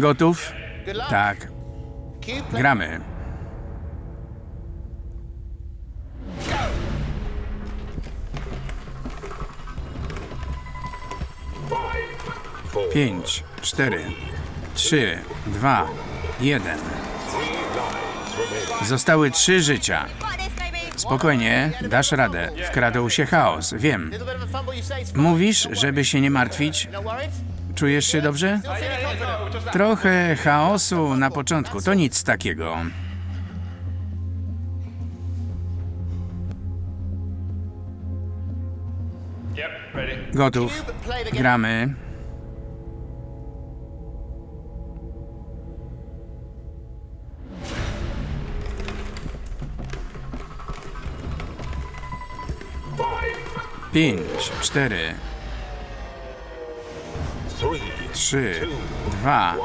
Gotów? Tak. Gramy. Pięć, cztery, trzy, dwa, jeden. Zostały trzy życia. Spokojnie, dasz radę. Wkradł się chaos, wiem. Mówisz, żeby się nie martwić? Czujesz się dobrze? Trochę chaosu na początku, to nic takiego. Gotów. Gramy. Pięć, cztery, Three, trzy, dwa,